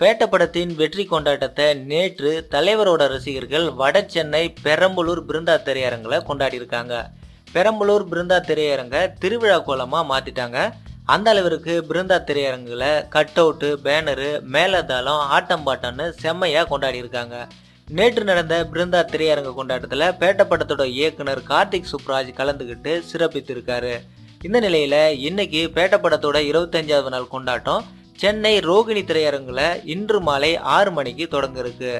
பேட்ட படத்தின் வெற்றி கொண்டாட்டத்தை நேற்று தலைவரோட ரசிகர்கள் வட சென்னை பெரம்பலூர் பிருந்தா திரையரங்கில் கொண்டாடி இருக்காங்க பெரம்பலூர் பிருந்தா திரையரங்க திருவிழா கோலமாக மாற்றிட்டாங்க அந்த அளவிற்கு பிருந்தா திரையரங்கில் கட் அவுட்டு பேனரு மேலதாளம் ஆட்டம் பாட்டம்னு செம்மையாக கொண்டாடி இருக்காங்க நேற்று நடந்த பிருந்தா திரையரங்கு கொண்டாட்டத்தில் பேட்ட படத்தோட இயக்குனர் கார்த்திக் சுப்ராஜ் கலந்துக்கிட்டு சிறப்பித்திருக்காரு. இந்த நிலையில் இன்னைக்கு பேட்ட படத்தோட இருபத்தஞ்சாவது நாள் கொண்டாட்டம். சென்னை ரோகிணி திரையரங்குல இன்று மாலை ஆறு மணிக்கு தொடங்க இருக்கு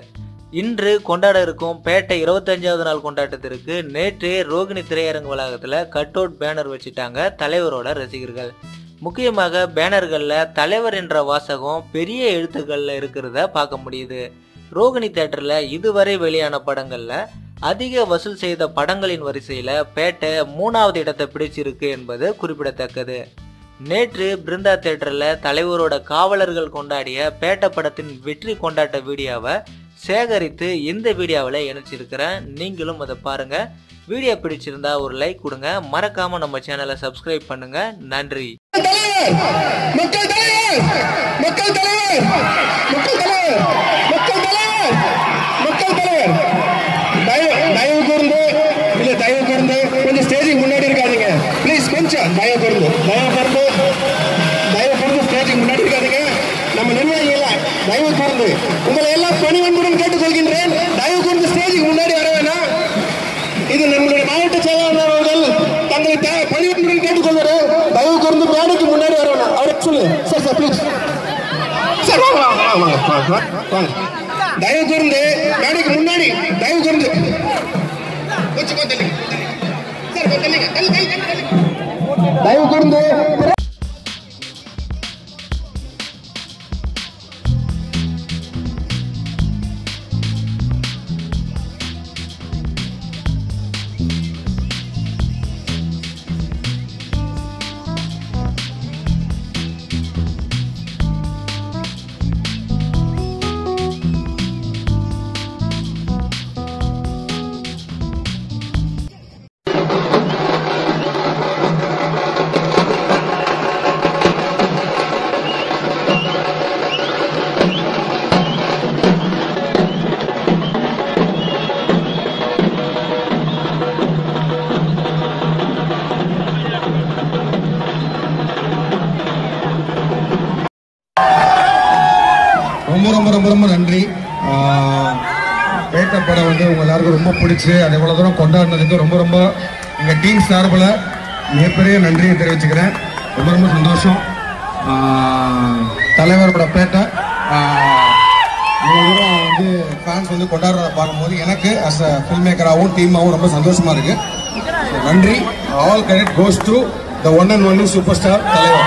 இன்று கொண்டாட இருக்கும் பேட்டை இருபத்தஞ்சாவது நாள் கொண்டாட்டத்திற்கு நேற்று ரோகிணி திரையரங்கு வளாகத்தில் கட் அவுட் பேனர் வச்சுட்டாங்க தலைவரோட ரசிகர்கள். முக்கியமாக பேனர்களில் தலைவர் என்ற வாசகம் பெரிய எழுத்துக்களில் இருக்கிறத பார்க்க முடியுது. ரோகிணி தேட்டரில் இதுவரை வெளியான படங்களில் அதிக வசூல் செய்த படங்களின் வரிசையில் பேட்டை மூணாவது இடத்தை பிடிச்சிருக்கு என்பது குறிப்பிடத்தக்கது. நேற்று பிருந்தா தேட்டரில் தலைவரோட காவலர்கள் கொண்டாடிய பேட்ட படத்தின் வெற்றி கொண்டாட்ட வீடியோவை சேகரித்து இந்த வீடியோவில் இணைச்சிருக்கிறேன். நீங்களும் அதை பாருங்கள் வீடியோ பிடிச்சிருந்தா ஒரு லைக் கொடுங்க. மறக்காம நம்ம சேனலை சப்ஸ்கிரைப் பண்ணுங்க. நன்றி. மக்கள் தலைவர்! மக்கள் தலைவர்! மக்கள் தலைவர்! தயவு கூர்ந்து உங்களை எல்லாம் பணிவன்புடன் கேட்டுக்கொள்கின்றேன். தயவு கூர்ந்து ஸ்டேஜுக்கு முன்னாடி வர வேணாம். இது நம்மளுடைய மாவட்ட செயலாளர் அவர்கள் தங்களை த- பணிவன்புடன் கேட்டுக்கொள்வாரு தயவு கூர்ந்து மேடைக்கு முன்னாடி வர வேணாம். அவரை சொல்லு. சார் சார் ப்ளீஸ் சார் வாங்க வாங்க வாங்க வாங்க தயவு கூர்ந்து மேடைக்கு முன்னாடி தயவு கூர்ந்து. கொஞ்சம் கொஞ்சம் ரொம்ப ரொம்ப ரொம்ப ரொம்ப நன்றி. ஆஹ் பேட்ட படம் வந்து உங்க எல்லாருக்கும் ரொம்ப பிடிச்சி அது இவ்வளோ தூரம் கொண்டாடினதுக்கு ரொம்ப ரொம்ப எங்கள் டீம் சார்பில் மிகப்பெரிய நன்றியை தெரிவிச்சுக்கிறேன். ரொம்ப ரொம்ப சந்தோஷம். தலைவர் தலைவரோட பேட்டை ஆஹ் இவ்வளோ தூரம் வந்து ஃபேன்ஸ் வந்து கொண்டாடுறத பார்க்கும்போது எனக்கு அஸ் அ ஃபில்ம் மேக்கராகவும் டீமாகவும் ரொம்ப சந்தோஷமா இருக்கு. நன்றி. All credit goes to the one and only super star தலைவர்.